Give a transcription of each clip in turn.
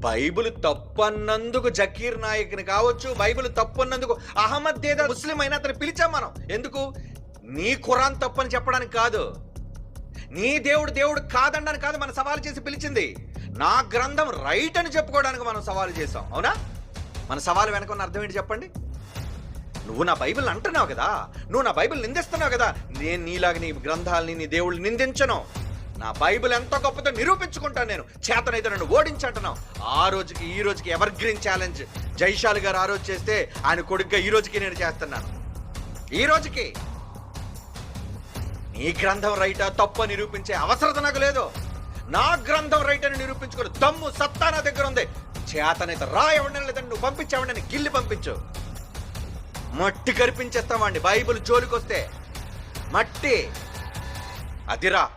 Bible తప్పన్నందుకు Zakir నాయక్ని కావచ్చు Bible తప్పన్నందుకు Ahmed దేదా ముస్లిం అయినా అతను పిలిచాం మనం. ఎందుకు? నీ ఖురాన్ తప్పని చెప్పడానికి కాదు. నీ దేవుడు దేవుడు కాదండని కాదు మనం సవాలు చేసి పిలిచింది. నా గ్రంథం రైట్ అని చెప్పుకోవడానికి మనం సవాలు చేసాం అవునా? మన సవాలు వెనక ఉన్న అర్థం ఏంటి చెప్పండి? నువ్వు నా బైబిల్ అంటున్నావు కదా. నువ్వు నా బైబిల్ నిందిస్తున్నావు కదా. నేను నీలాగా నీ గ్రంథాలని నీ దేవుళ్ళు నిందించను. నా బైబిల్ ఎంత గొప్పదో నిరూపించుకుంటాను నేను. చేతనైతే నన్ను ఓడించంటున్నావు. ఆ రోజుకి ఈ రోజుకి ఎవర్ గ్రీన్ ఛాలెంజ్ జైశాల్ గారు ఆ రోజు చేస్తే ఆయన కొడుగ్గా ఈ రోజుకి నేను చేస్తున్నాను. ఈ రోజుకి నీ గ్రంథం రైటా తప్పు నిరూపించే అవసరత నాకు లేదు. నా గ్రంథం రైట్ అని నిరూపించుకోరు దమ్ము సత్తా నా దగ్గర ఉంది. చేతనైతే రా లేదండి లేదంటే నువ్వు పంపించావండి గిల్లి పంపించు. మట్టి కరిపించేస్తామండి బైబిల్ జోలికొస్తే మట్టి. అదిరా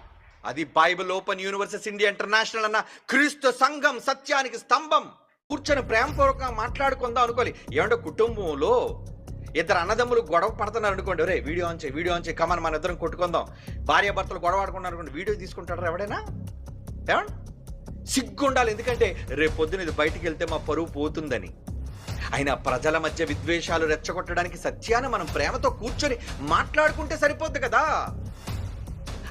అది Bible open universes India international అన్న క్రీస్తు సంఘం సత్యానికి స్తంభం. కూర్చొని ప్రేమపూర్వకంగా మాట్లాడుకుందాం అనుకోవాలి ఏమంటే కుటుంబంలో ఇద్దరు అన్నదమ్ములు గొడవ పడుతున్నారు అనుకోండి. రే వీడియో ఆన్ చేయి వీడియో ఆన్ చేయి. కమన్ మన ఇద్దరం కొట్టుకుందాం. భార్య భర్తలు గొడవ ఆడుకున్నారు అనుకోండి. వీడియో తీసుకుంటారా ఎవడైనా? ఏమండి? సిగ్గు ఉండాలి ఎందుకంటే రేపు పొద్దున ఇది బయటికి వెళ్తే మా పరువు పోతుందని. అయినా ప్రజల మధ్య విద్వేషాలు రెచ్చగొట్టడానికి సత్యాన్ని మనం ప్రేమతో కూర్చొని మాట్లాడుకుంటే సరిపోద్ది కదా.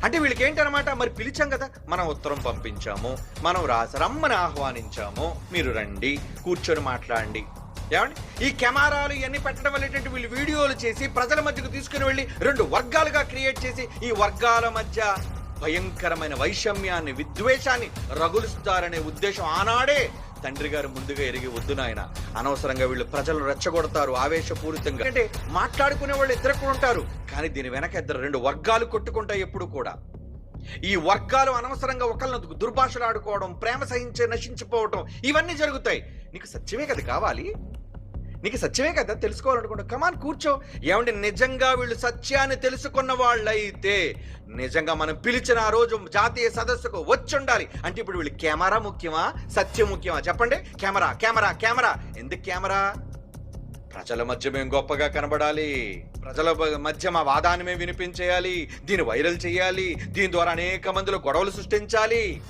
అంటే వీళ్ళకి ఏంటనమాట మరి పిలిచాం కదా. మనం ఉత్తరం పంపించాము. మనం రాసి రమ్మని ఆహ్వానించాము. మీరు రండి కూర్చొని మాట్లాడండి. ఏమండి? ఈ కెమెరాలు ఇవన్నీ పెట్టడం వల్ల ఏంటంటే వీళ్ళు వీడియోలు చేసి ప్రజల మధ్యకు తీసుకుని వెళ్ళి రెండు వర్గాలుగా క్రియేట్ చేసి ఈ వర్గాల మధ్య భయంకరమైన వైషమ్యాన్ని విద్వేషాన్ని రగులుస్తారనే ఉద్దేశం ఆనాడే తండ్రి గారు ముందుగా ఎరిగి వద్దు నాయన అనవసరంగా వీళ్ళు ప్రజలు రెచ్చగొడతారు ఆవేశపూరితంగా. అంటే మాట్లాడుకునే వాళ్ళు ఇద్దరు కూడా ఉంటారు. కానీ దీని వెనక ఇద్దరు రెండు వర్గాలు కొట్టుకుంటాయి ఎప్పుడు కూడా. ఈ వర్గాలు అనవసరంగా ఒకళ్ళని దుర్భాషలు ఆడుకోవడం ప్రేమ సహించే నశించిపోవడం ఇవన్నీ జరుగుతాయి. నీకు సత్యమే కదా కావాలి? నీకు సత్యమే కదా తెలుసుకోవాలనుకుంటా కమాన్ కూర్చో. ఏమంటే నిజంగా వీళ్ళు సత్యాన్ని తెలుసుకున్న వాళ్ళైతే నిజంగా మనం పిలిచిన ఆ రోజు జాతీయ సదస్సుకు వచ్చి ఉండాలి. అంటే ఇప్పుడు వీళ్ళు కెమెరా ముఖ్యమా? సత్యం ముఖ్యమా? చెప్పండి. Camera camera camera. ఎందుకు కెమెరా? ప్రజల మధ్య మేము గొప్పగా కనబడాలి. ప్రజల మధ్య మా వాదాన్ని మేము వినిపించేయాలి. దీన్ని వైరల్ చేయాలి. దీని ద్వారా అనేక మందిలో గొడవలు సృష్టించాలి.